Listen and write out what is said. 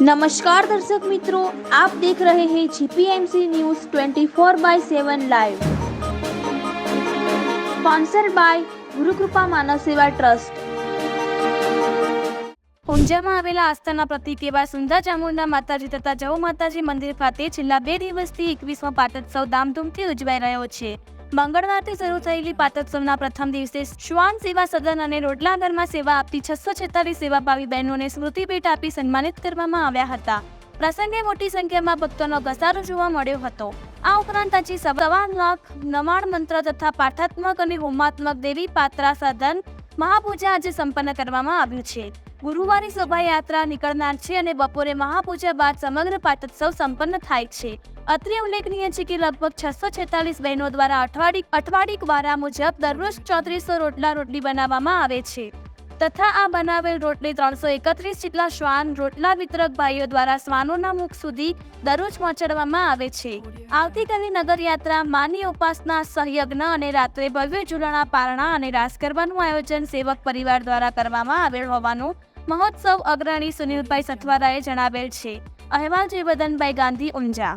નમસ્કાર દર્શક મિત્રો, આપ દેખ રહે હે GPMC news 24 by seven live. Sponsor by Gurukrupa માનવ સેવા ટ્રસ્ટ. ઊંઝામાં આવેલા આસ્થાના પ્રતિક એવા સુંદર ચામુંડા માતાજી તથા જવ માતાજી મંદિર ખાતે છેલ્લા બે દિવસથી એકવીસમાં પાટોત્સવ ધામધૂમથી ઉજવાઈ રહ્યો છે. મંગળવારથી શરૂ થયેલી પાતોત્સવના પ્રથમ દિવસે શ્વાન સેવા સદન અને રોટલાગરમાં સેવા આપતી છસો છેતાલીસ સેવાભાવી બહેનોને સ્મૃતિભેટ આપી સન્માનિત કરવામાં આવ્યા હતા. પ્રસંગે મોટી સંખ્યામાં ભક્તોનો ઘસારો જોવા મળ્યો હતો. આ ઉપરાંત આજે સવા લાખ નવાણ મંત્ર તથા પાઠાત્મક અને હોમાત્મક દેવી પાત્રા સાધન મહાપૂજા આજે સંપન્ન કરવામાં આવ્યું છે. ગુરુવારે શોભાયાત્રા નીકળનાર છે અને બપોરે મહાપૂજા બાદ સમગ્ર પાટોત્સવ સંપન્ન થાય છે. અત્રે ઉલ્લેખનીય છે કે લગભગ છસો છેતાલીસ બહેનો દ્વારા અઠવાડિક અઠવાડિક વારા મુજબ દરરોજ ચોત્રીસો રોટલા રોટલી બનાવવામાં આવે છે. તથા આ બનાવેલ રોટલી ત્રણસો એકત્રીસ જેટલા શ્વાન રોટલા વિતરક ભાઈઓ દ્વારા શ્વાનોના મુખ સુધી દરરોજ પહોંચાડવામાં આવે છે. આવતીકાલે નગરયાત્રા માની ઉપાસના, સહયજ્ઞ અને રાત્રે ભવ્ય ઝૂલણા પારણા અને રાસ ગરબાનું આયોજન સેવક પરિવાર દ્વારા કરવામાં આવેલ હોવાનું મહોત્સવ અગ્રણી સુનિલભાઈ સથવારાએ જણાવેલ છે. અહેવાલ જયવર્ધનભાઈ ગાંધી ઊંઝા.